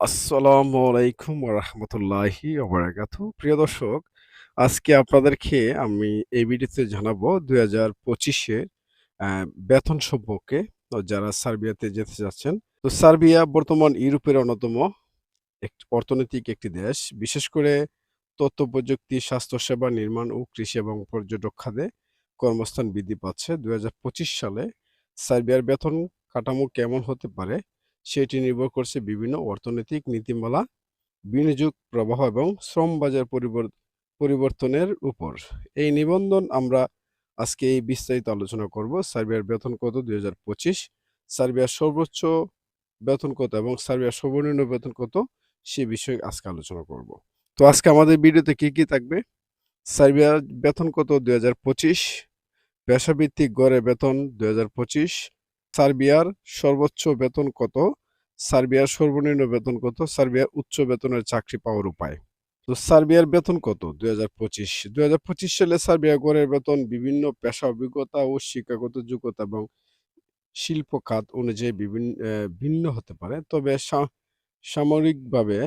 আসসালামু আলাইকুম রহমতুল্লাহি ওবারাকাতু প্রিয় দর্শক, আজকে আপনাদেরকে আমি এই ভিডিওতে জানাব দুই হাজার পঁচিশে বেতন সম্পর্কে। যারা সার্বিয়াতে যেতে যাচ্ছেন তো সার্বিয়া বর্তমান ইউরোপের অন্যতম একটি অর্থনৈতিক একটি দেশ। বিশেষ করে তথ্য, প্রযুক্তি, স্বাস্থ্যসেবা, নির্মাণ ও কৃষি এবং পর্যটক খাতে কর্মস্থান বৃদ্ধি পাচ্ছে। দুই হাজার পঁচিশ সালে সার্বিয়ার বেতন কাঠামো কেমন হতে পারে? সেটি নির্ভর করছে বিভিন্ন অর্থনৈতিক নীতিমালা, বিনিয়োগ প্রবাহ এবং শ্রম বাজার পরিবর- পরিবর্তনের উপর। এই নিবন্ধন আমরা আজকে এই বিস্তারিত আলোচনা করব। সার্বিয়ার বেতন কত দুই হাজার পঁচিশ, সার্বিয়ার সর্বোচ্চ বেতন কত এবং সার্বিয়ার সর্বনিম্ন বেতন কত, সে বিষয়ে আজকে আলোচনা করব। তো আজকে আমাদের ভিডিওতে কি কি থাকবে? সার্বিয়ার বেতন কত দুই হাজার পঁচিশ, পেশাভিত্তিক গড়ে বেতন দুই হাজার পঁচিশ সার্বিয়ার সর্বোচ্চ বেতন কত? সার্বিয়ার সর্বনিম্ন বেতন কত? সার্বিয়ার উচ্চ বেতনের চাকরি পাওয়ার উপায়? তো সার্বিয়ার বেতন কত? দুই হাজার পঁচিশ। হাজার পঁচিশ সালে সার্বিয়া গড়ের বেতন বিভিন্ন পেশা, অভিজ্ঞতা ও শিক্ষাগত যোগ্যতা এবং শিল্প খাত অনুযায়ী বিভিন্ন ভিন্ন হতে পারে। তবে সামরিকভাবে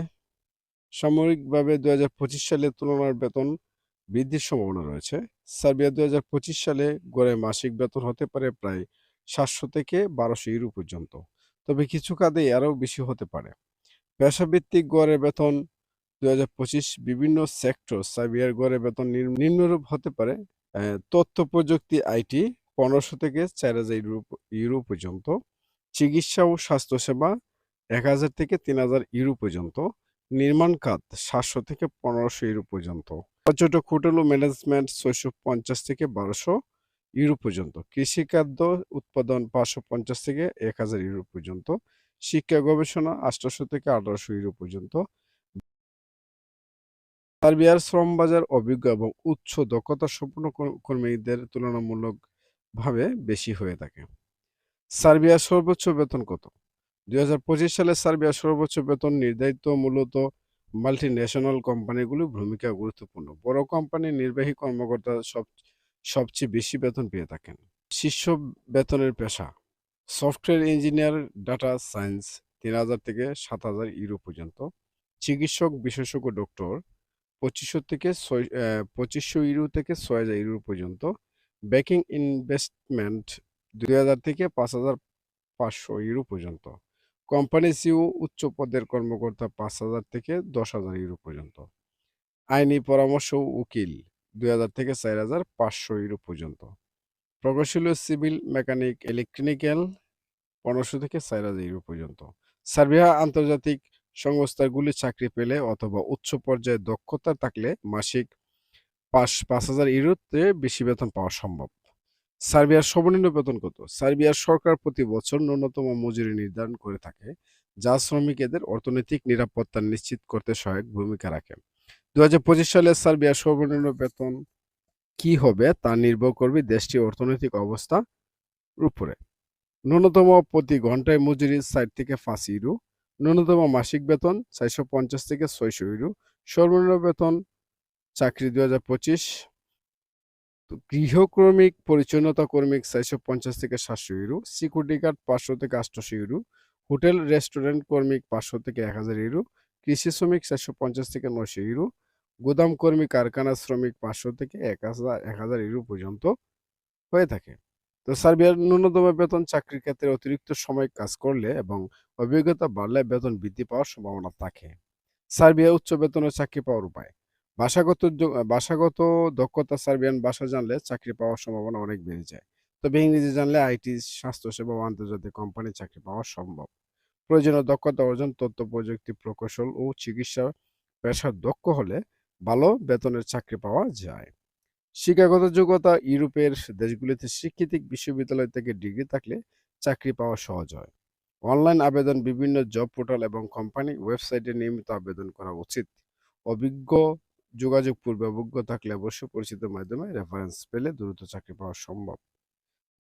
সামরিকভাবে দুই হাজার পঁচিশ সালে তুলনার বেতন বৃদ্ধির সম্ভাবনা রয়েছে। সার্বিয়া দুই হাজার পঁচিশ সালে গড়ে মাসিক বেতন হতে পারে প্রায় সাতশো থেকে বারোশো ইউরো পর্যন্ত। তবে কিছু কাজে আরও বেশি হতে পারে। পেশাভিত্তিক গড়ে বেতন দুই হাজার পঁচিশ বিভিন্ন সেক্টর সার্বিয়ার গড়ে বেতন নিম্নরূপ হতে পারে। তথ্য প্রযুক্তি আইটি পনেরোশো থেকে চার হাজার ইউরো ইউরো পর্যন্ত। চিকিৎসা ও স্বাস্থ্যসেবা এক হাজার থেকে তিন হাজার ইউরো পর্যন্ত। নির্মাণ খাত সাতশো থেকে পনেরোশো ইউরো পর্যন্ত। পর্যটক হোটেল ও ম্যানেজমেন্ট ছয়শো পঞ্চাশ থেকে বারোশো। ইউরো পর্যন্ত। কৃষিখাদ্য উৎপাদন পাঁচশো পঞ্চাশ থেকে এক হাজার ইউরো পর্যন্ত। শিক্ষা গবেষণা আঠারোশো থেকে আঠারোশো ইউরো পর্যন্ত। সার্বিয়ার শ্রম বাজার অভিজ্ঞ এবং উচ্চ দক্ষতা সম্পন্ন কর- কর্মীদের তুলনামূলকভাবে বেশি হয়ে থাকে। সার্বিয়ার সর্বোচ্চ বেতন কত? দুই হাজার পঁচিশ সালে সার্বিয়ার সর্বোচ্চ বেতন নির্ধারিত মূলত মাল্টি ন্যাশনাল কোম্পানিগুলির ভূমিকা গুরুত্বপূর্ণ। বড় কোম্পানির নির্বাহী কর্মকর্তা সব সবচেয়ে বেশি বেতন পেয়ে থাকেন। শীর্ষ বেতনের পেশা। সফটওয়্যার ইঞ্জিনিয়ার, ডাটা সায়েন্স, তিন হাজার থেকে সাত হাজার ইউরো পর্যন্ত। চিকিৎসক, বিশেষজ্ঞ, ডক্টর, পঁচিশশো থেকে ছয় পঁচিশশো ইউরো থেকে ছয় হাজার ইউরো পর্যন্ত। ব্যাকিং ইনভেস্টমেন্ট, দুই হাজার থেকে পাঁচ হাজার পাঁচশো ইউরো পর্যন্ত। কোম্পানি সিও, উচ্চ পদের কর্মকর্তা পাঁচ হাজার থেকে দশ হাজার ইউরো পর্যন্ত। আইনি পরামর্শ, উকিল। দুই হাজার থেকে চার হাজার পাঁচশো ইউরো পর্যন্ত। প্রকৌশল সিভিল, মেকানিক, ইলেকট্রিক্যাল পনেরোশো থেকে চার হাজার ইউরো পর্যন্ত। সার্বিয়া আন্তর্জাতিক সংস্থাগুলি চাকরি পেলে অথবা উচ্চ পর্যায়ে দক্ষতা থাকলে মাসিক পাঁচ পাঁচ হাজার ইউরোতে বেশি বেতন পাওয়া সম্ভব। সার্বিয়ার সর্বনিম্ন বেতন কত? সার্বিয়ার সরকার প্রতি বছর ন্যূনতম মজুরি নির্ধারণ করে থাকে, যা শ্রমিকদের অর্থনৈতিক নিরাপত্তা নিশ্চিত করতে সহায়ক ভূমিকা রাখে। দু সালে সার্বিয়ার সর্বনিম্ন বেতন কি হবে তা নির্ভর করবে দেশটির অর্থনৈতিক অবস্থা উপরে। ন্যূনতম প্রতি ঘন্টায় মজুরি ষাট থেকে পাঁচ ইউরো, ন্যূনতম মাসিক বেতন চারশো পঞ্চাশ থেকে ছয়শো ইউরো, সর্বনিম্ন বেতন চাকরি দুই হাজার পঁচিশ, গৃহকর্মিক পরিচ্ছন্নতা কর্মিক চারশো পঞ্চাশ থেকে সাতশো ইউরো, সিকিউরিটি গার্ড পাঁচশো থেকে আটশোশো ইউরো, হোটেল রেস্টুরেন্ট কর্মিক পাঁচশো থেকে এক হাজার ইউরো, কৃষি শ্রমিক চারশো পঞ্চাশ থেকে নশো ইউরো গুদাম কর্মী, কারখানা শ্রমিক পাঁচশো থেকে এক হাজার এক হাজার ইউরো পর্যন্ত হয়ে থাকে। তো সার্বিয়ার ন্যূনতম বেতন চাকরির ক্ষেত্রে অতিরিক্ত সময় কাজ করলে এবং অভিজ্ঞতা বাড়লে বেতন বৃদ্ধি পাওয়ার সম্ভাবনা থাকে। সার্বিয়া উচ্চ বেতনের চাকরি পাওয়ার উপায়। ভাষাগত ভাষাগত দক্ষতা সার্বিয়ান ভাষা জানলে চাকরি পাওয়ার সম্ভাবনা অনেক বেড়ে যায়। তবে ইংরেজি জানলে আইটি, স্বাস্থ্যসেবা ও আন্তর্জাতিক কোম্পানি চাকরি পাওয়া সম্ভব। প্রয়োজনীয় দক্ষতা অর্জন, তথ্য, প্রযুক্তি প্রকৌশল ও চিকিৎসা পেশার দক্ষ হলে ভালো বেতনের চাকরি পাওয়া যায়। শিক্ষাগত যোগ্যতা ইউরোপের দেশগুলিতে স্বীকৃতি বিশ্ববিদ্যালয় থেকে ডিগ্রি থাকলে চাকরি পাওয়া সহজ হয়। অনলাইন আবেদন, বিভিন্ন জব পোর্টাল এবং কোম্পানি ওয়েবসাইটে নিয়মিত আবেদন করা উচিত। অভিজ্ঞ যোগাযোগ পূর্বে অভিজ্ঞ থাকলে অবশ্যই পরিচিত মাধ্যমে রেফারেন্স পেলে দ্রুত চাকরি পাওয়া সম্ভব।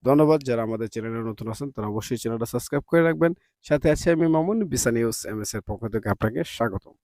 ধন্যবাদ, যারা আমাদের চ্যানেলে নতুন আছেন তারা অবশ্যই চ্যানেলটা সাবস্ক্রাইব করে রাখবেন। সাথে আছে আমি মামুন বিসা নিউজ এম এস এর পক্ষ থেকে আপনাকে স্বাগতম।